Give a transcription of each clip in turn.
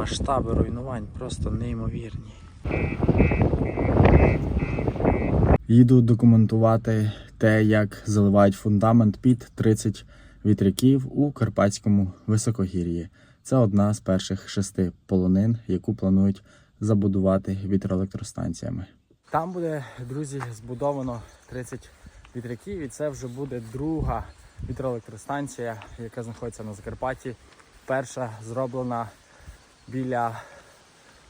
масштаби руйнувань просто неймовірні. Їду документувати те, як заливають фундамент під 30 вітряків у Карпатському високогір'ї. Це одна з перших шести полонин, яку планують забудувати вітроелектростанціями. Там буде, друзі, збудовано 30 вітряків, і це вже буде друга вітроелектростанція, яка знаходиться на Закарпатті. Перша зроблена біля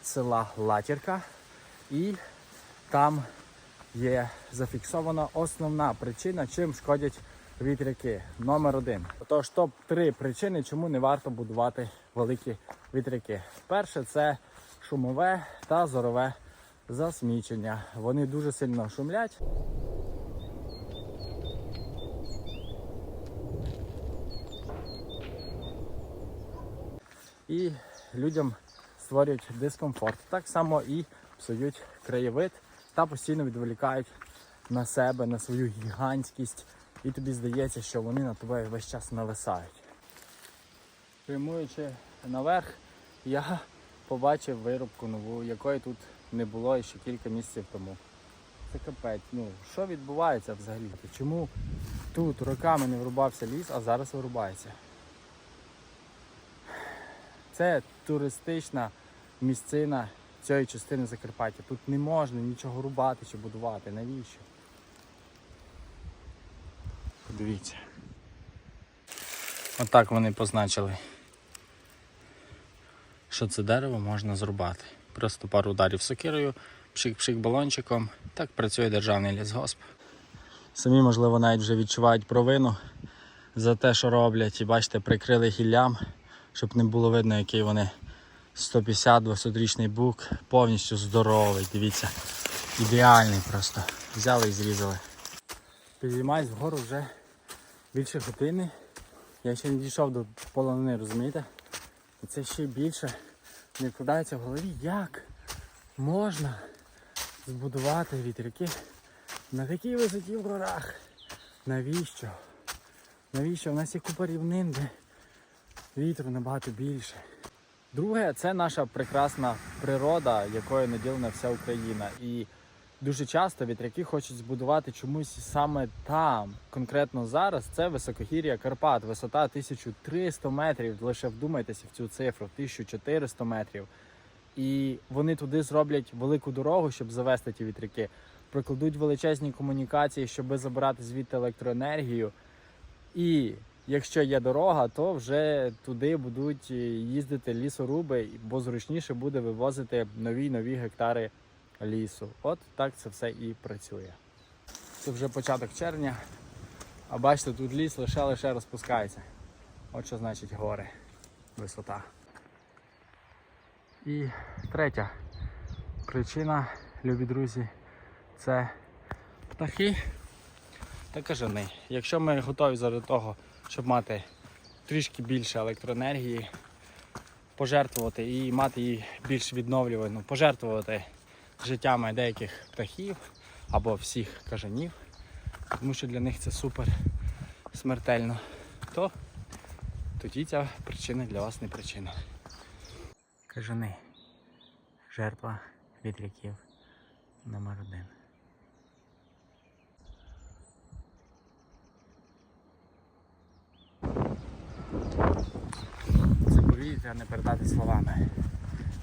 села Латірка, і там є зафіксована основна причина, чим шкодять вітряки. Номер один. Тож топ 3 причини, чому не варто будувати великі вітряки. Перше це шумове та зорове засмічення. Вони дуже сильно шумлять. І людям створюють дискомфорт. Так само і псують краєвид та постійно відволікають на себе, на свою гігантськість, і тобі здається, що вони на тебе весь час нависають. Прямуючи наверх, я побачив вирубку нову, якої тут не було ще кілька місяців тому. Це капець. Ну, що відбувається взагалі? Чому тут роками не вирубався ліс, а зараз вирубається? Це туристична місцина цієї частини Закарпаття. Тут не можна нічого рубати чи будувати. Навіщо? Подивіться. Отак вони позначили, що це дерево можна зрубати. Просто пару ударів сокирою, пшик-пшик балончиком. Так працює державний лісгосп. Самі, можливо, навіть вже відчувають провину за те, що роблять. І бачите, прикрили гіллям, щоб не було видно, який вони 150-200-річний бук, повністю здоровий. Дивіться, ідеальний просто. Взяли і зрізали. Підіймаюсь вгору вже більше години. Я ще не дійшов до полонини, розумієте? І це ще більше не вкладається в голові, як можна збудувати вітряки на такій висоті в горах. Навіщо? Навіщо? У нас є купа рівнин, де вітру набагато більше. Друге, це наша прекрасна природа, якою наділена вся Україна. І дуже часто вітряки хочуть збудувати чомусь саме там. Конкретно зараз це високогір'я Карпат, висота 1300 метрів. Лише вдумайтеся в цю цифру, 1400 метрів. І вони туди зроблять велику дорогу, щоб завести ті вітряки. Прокладуть величезні комунікації, щоб забирати звідти електроенергію. І якщо є дорога, то вже туди будуть їздити лісоруби, бо зручніше буде вивозити нові нові гектари лісу. От так це все і працює. Це вже початок червня, а бачите, тут ліс лише лише розпускається. От що значить гори, висота. І третя причина, любі друзі, це птахи та кажани. Якщо ми готові заради того, щоб мати трішки більше електроенергії, пожертвувати і мати її більш відновлювану, пожертвувати життями деяких птахів або всіх кажанів, тому що для них це супер смертельно, то тоді ця причина для вас не причина. Кажани. Жертва вітряків номер один. Це повітря не передати словами.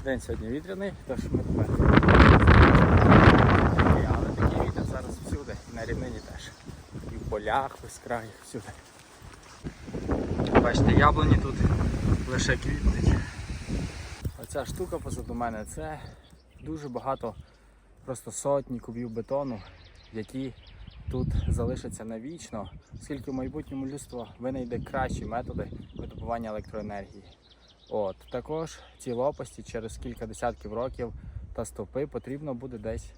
День сьогодні вітряний, тож ми тепер. Але такий вітер зараз всюди, і на рівнині теж. І в полях, в краю, всюди. Бачите, яблуні тут лише квітнуть. Оця штука позаду мене це дуже багато, просто сотні кубів бетону, які тут залишаться навічно, оскільки в майбутньому людство винайде кращі методи видобування електроенергії. От також ці лопасті через кілька десятків років та стовпи потрібно буде десь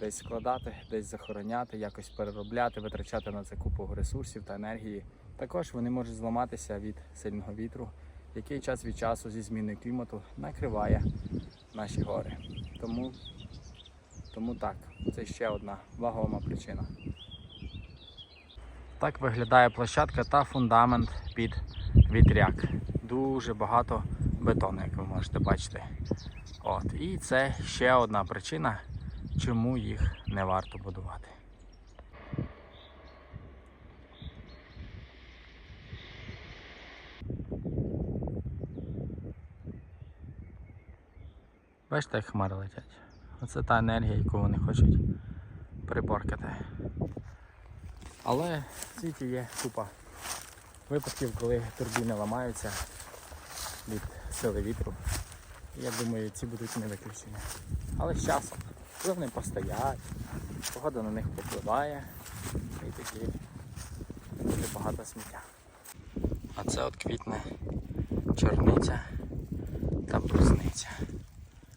десь складати, десь захороняти, якось переробляти, витрачати на це купу ресурсів та енергії. Також вони можуть зламатися від сильного вітру, який час від часу зі зміною клімату накриває наші гори. Тому, тому так, це ще одна вагома причина. Так виглядає площадка та фундамент під вітряк. Дуже багато бетону, як ви можете бачити. От. І це ще одна причина, чому їх не варто будувати. Бачите, як хмари летять. Оце та енергія, яку вони хочуть приборкати. Але в світі є купа випадків, коли турбіни ламаються від сили вітру. Я думаю, ці будуть не виключення. Але з часом, коли вони постоять, погода на них попливає і тоді буде багато сміття. А це от квітне чорниця та брусниця.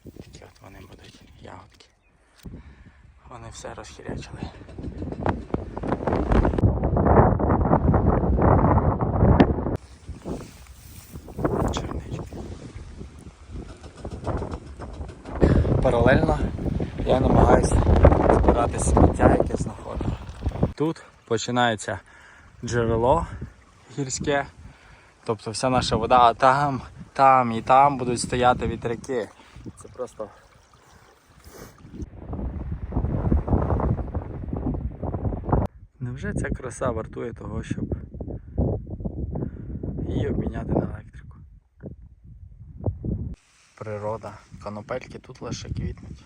Такі от вони будуть ягодки. Вони все розхірячили. Паралельно я намагаюся збирати сміття, яке знаходжу. Тут починається джерело гірське, тобто вся наша вода, а там, там і там будуть стояти вітряки. Це просто. Невже ця краса вартує того, щоб її обміняти на електрику? Природа, конопельки тут лише квітнуть.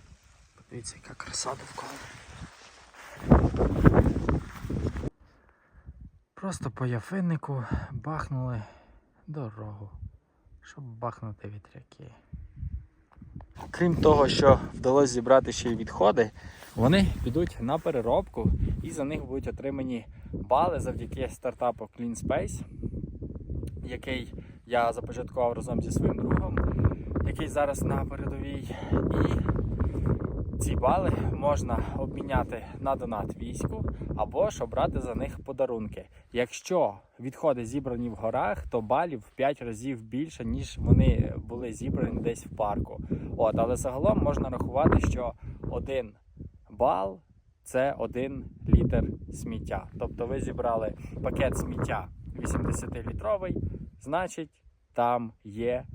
Подивіться, яка краса довкола. Просто по яфиннику бахнули дорогу, щоб бахнути вітряки. Крім того, що вдалося зібрати ще й відходи, вони підуть на переробку і за них будуть отримані бали завдяки стартапу Clean Space, який я започаткував разом зі своїм другом, який зараз на передовій. І ці бали можна обміняти на донат війську або ж обрати за них подарунки. Якщо відходи зібрані в горах, то балів в 5 разів більше, ніж вони були зібрані десь в парку. От, але загалом можна рахувати, що один бал це один літр сміття. Тобто ви зібрали пакет сміття 80-літровий, значить там є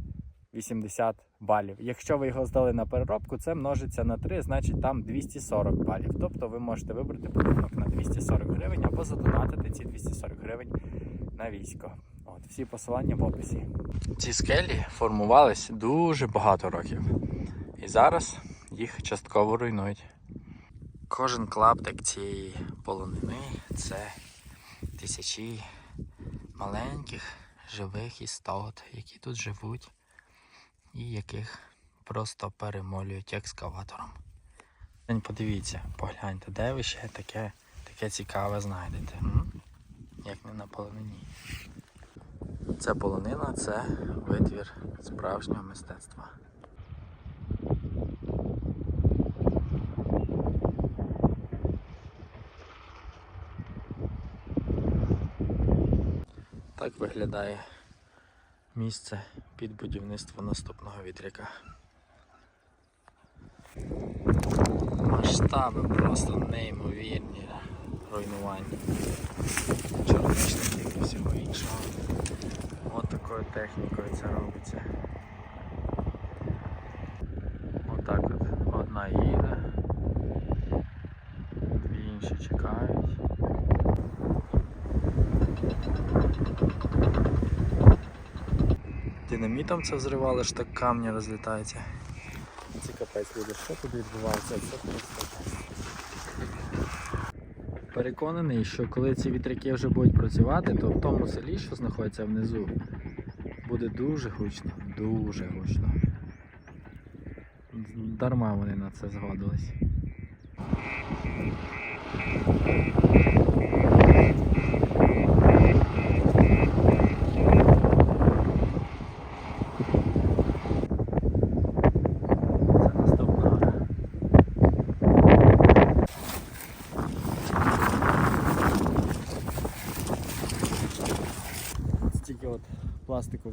80 балів. Якщо ви його здали на переробку, це множиться на 3, значить там 240 балів. Тобто ви можете вибрати подарунок на 240 гривень або задонатити ці 240 гривень на військо. От, всі посилання в описі. Ці скелі формувались дуже багато років. І зараз їх частково руйнують. Кожен клаптик цієї полонини це тисячі маленьких живих істот, які тут живуть і яких просто перемолюють екскаватором. Подивіться, погляньте, де ви ще таке, таке цікаве знайдете. М? Як не на полонині. Це полонина це витвір справжнього мистецтва. Так виглядає місце під будівництво наступного вітряка. Масштаби просто неймовірні руйнування. Чорничників і всього іншого. От такою технікою це робиться. Отак от одна їде, дві інші чекають. Динамітом це взривали, ж так камні розлітаються. Це капець люди, що тут відбувається? Це просто. Переконаний, що коли ці вітряки вже будуть працювати, то в тому селі, що знаходиться внизу, буде дуже гучно, дуже гучно. Дарма вони на це згодились.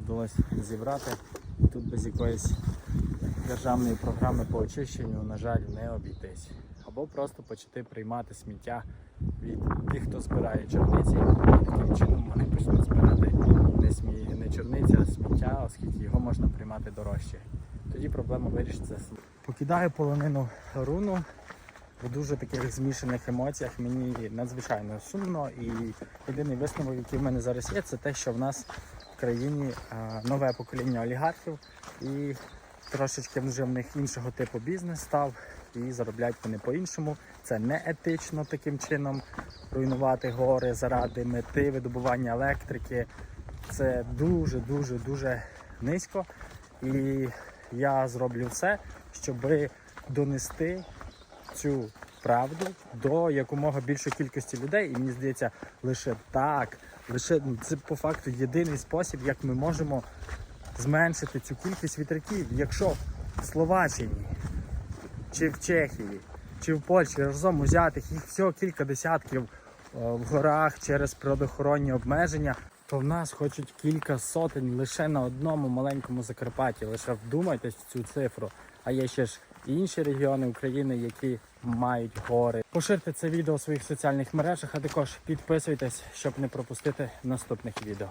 Вдалося зібрати. Тут без якоїсь державної програми по очищенню, на жаль, не обійтись. Або просто почати приймати сміття від тих, хто збирає чорниці, таким чином вони почнуть збирати не, смі... не чорниці, а сміття, оскільки його можна приймати дорожче. Тоді проблема вирішиться. Покидаю полонину руну в дуже таких змішаних емоціях. Мені надзвичайно сумно, і єдиний висновок, який в мене зараз є, це те, що в нас країні нове покоління олігархів і трошечки вже в них іншого типу бізнес став, і заробляють вони по-іншому. Це не етично таким чином руйнувати гори заради мети видобування електрики. Це дуже, дуже, дуже низько. І я зроблю все, щоб донести цю правду до якомога більшої кількості людей. І мені здається, лише так, лише ну, це по факту єдиний спосіб, як ми можемо зменшити цю кількість вітряків. Якщо в Словаччині чи в Чехії, чи в Польщі разом узятих їх всього кілька десятків е, в горах через природоохоронні обмеження, то в нас хочуть кілька сотень лише на одному маленькому Закарпатті. Лише вдумайтесь в цю цифру. А є ще ж інші регіони України, які мають гори. Поширте це відео у своїх соціальних мережах, а також підписуйтесь, щоб не пропустити наступних відео.